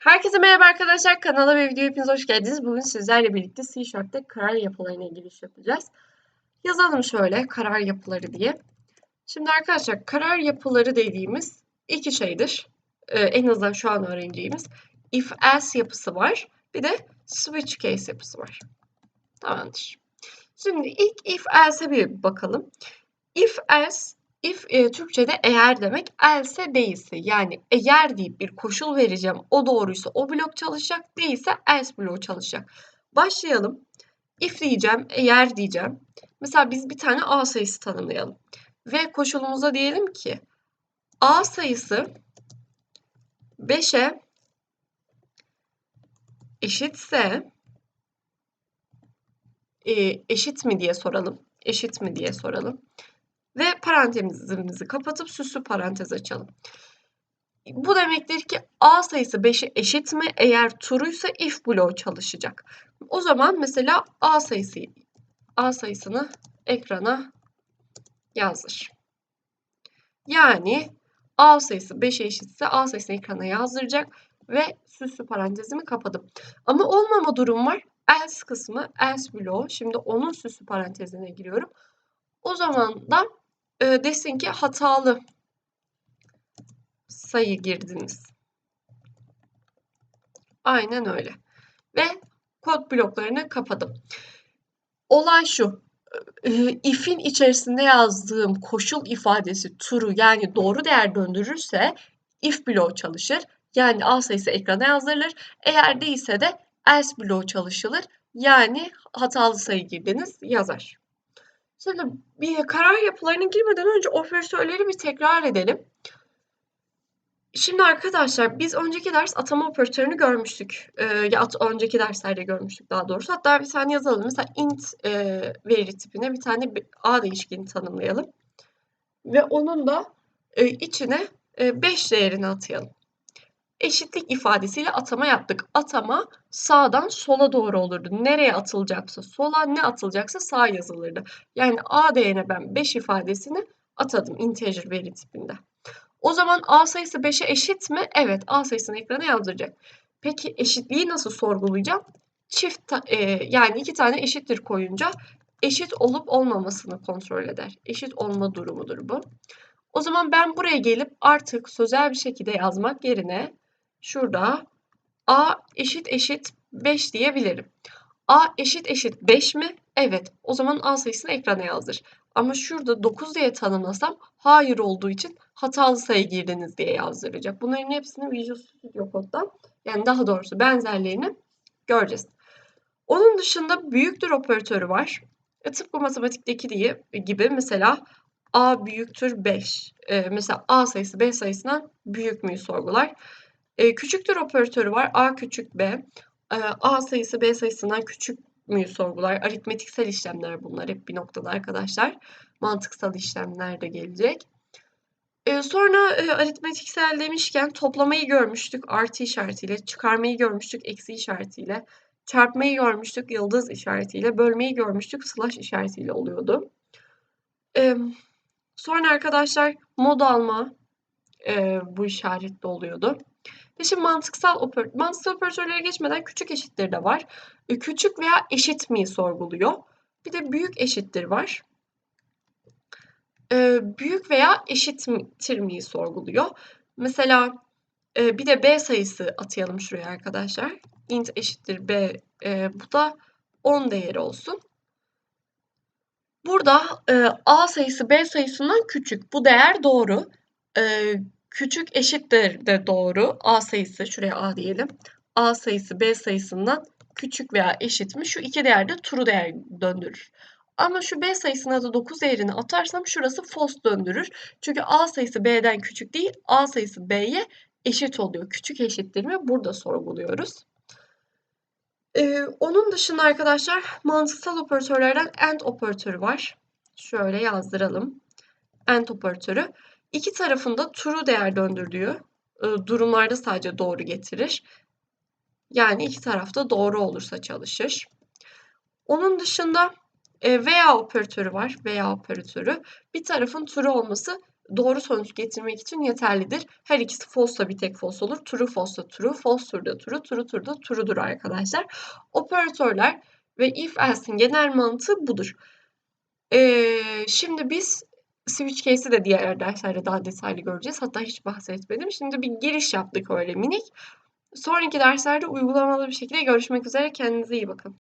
Herkese merhaba arkadaşlar. Kanala ve videoya hepiniz hoş geldiniz. Bugün sizlerle birlikte C Sharp'ta karar yapılarına ilgili iş yapacağız. Yazalım şöyle karar yapıları diye. Şimdi arkadaşlar karar yapıları dediğimiz iki şeydir. Ee, en azından şu an öğreneceğimiz if else yapısı var. Bir de switch case yapısı var. Tamamdır. Şimdi ilk if else'e bir bakalım. If else If e, Türkçe'de eğer demek, else değilse yani eğer deyip bir koşul vereceğim o doğruysa o blok çalışacak değilse else bloğu çalışacak. Başlayalım. If diyeceğim, eğer diyeceğim. Mesela biz bir tane A sayısı tanımlayalım. Ve koşulumuza diyelim ki A sayısı 5'e eşitse e, eşit mi diye soralım. Eşit mi diye soralım. Ve parantezimizi kapatıp süslü parantez açalım. Bu demektir ki A sayısı 5'e eşit mi? Eğer true'ysa if bloğu çalışacak. O zaman mesela A sayısı A sayısını ekrana yazdır. Yani A sayısı 5'e eşitse A sayısını ekrana yazdıracak ve süslü parantezimi kapadım. Ama olmama durum var. Else kısmı, else bloğu. Şimdi onun süslü parantezine giriyorum. O zaman da e, desin ki hatalı sayı girdiniz. Aynen öyle. Ve kod bloklarını kapadım. Olay şu. E, if'in içerisinde yazdığım koşul ifadesi true'u yani doğru değer döndürürse if bloğu çalışır. Yani A sayısı ekrana yazdırılır. Eğer değilse de else bloğu çalışılır. Yani hatalı sayı girdiniz yazar. Şimdi bir karar yapılarına girmeden önce operatörleri bir tekrar edelim. Şimdi arkadaşlar biz önceki ders atama operatörünü görmüştük. Ee, ya at, önceki derslerde görmüştük daha doğrusu. Hatta bir tane yazalım. Mesela int e, veri tipine bir tane a değişkeni tanımlayalım. Ve onun da e, içine 5 e, değerini atayalım eşitlik ifadesiyle atama yaptık. Atama sağdan sola doğru olurdu. Nereye atılacaksa sola, ne atılacaksa sağ yazılırdı. Yani A değerine ben 5 ifadesini atadım integer veri tipinde. O zaman A sayısı 5'e eşit mi? Evet A sayısını ekrana yazdıracak. Peki eşitliği nasıl sorgulayacağım? Çift e, yani iki tane eşittir koyunca eşit olup olmamasını kontrol eder. Eşit olma durumudur bu. O zaman ben buraya gelip artık sözel bir şekilde yazmak yerine şurada a eşit eşit 5 diyebilirim. a eşit eşit 5 mi? Evet. O zaman a sayısını ekrana yazdır. Ama şurada 9 diye tanımlasam hayır olduğu için hatalı sayı girdiniz diye yazdıracak. Bunların hepsini Visual Studio Code'dan yani daha doğrusu benzerlerini göreceğiz. Onun dışında büyüktür operatörü var. E, tıpkı matematikteki diye, gibi mesela a büyüktür 5. E, mesela a sayısı b sayısından büyük müyü sorgular. E, küçüktür operatörü var. A küçük B. E, A sayısı B sayısından küçük müyü sorgular. Aritmetiksel işlemler bunlar hep bir noktada arkadaşlar. Mantıksal işlemler de gelecek. E, sonra e, aritmetiksel demişken toplamayı görmüştük artı işaretiyle, çıkarmayı görmüştük eksi işaretiyle, çarpmayı görmüştük yıldız işaretiyle, bölmeyi görmüştük slash işaretiyle oluyordu. Sonra arkadaşlar mod alma e, bu işaretle oluyordu. Şimdi mantıksal operatör, mantıksal operatörlere geçmeden küçük eşittir de var. E, küçük veya eşit mi sorguluyor. Bir de büyük eşittir var. E, büyük veya eşittir mi sorguluyor. Mesela e, bir de b sayısı atayalım şuraya arkadaşlar. int eşittir b. Bu da 10 değeri olsun. Burada a sayısı b sayısından küçük. Bu değer doğru küçük eşittir de doğru. A sayısı şuraya A diyelim. A sayısı B sayısından küçük veya eşit mi? Şu iki değerde true değer döndürür. Ama şu B sayısına da 9 değerini atarsam şurası false döndürür. Çünkü A sayısı B'den küçük değil, A sayısı B'ye eşit oluyor. Küçük eşittir mi? Burada sorguluyoruz. Ee, onun dışında arkadaşlar mantıksal operatörlerden AND operatörü var. Şöyle yazdıralım. AND operatörü. İki tarafında true değer döndürdüğü e, durumlarda sadece doğru getirir. Yani iki tarafta doğru olursa çalışır. Onun dışında e, veya operatörü var. Veya operatörü. Bir tarafın true olması doğru sonuç getirmek için yeterlidir. Her ikisi false'sa bir tek false olur. True false'sa true, false true'da true, true true'da true'dur arkadaşlar. Operatörler ve if else'in genel mantığı budur. Ee, şimdi biz switch case'i de diğer derslerde daha detaylı göreceğiz. Hatta hiç bahsetmedim. Şimdi bir giriş yaptık öyle minik. Sonraki derslerde uygulamalı bir şekilde görüşmek üzere. Kendinize iyi bakın.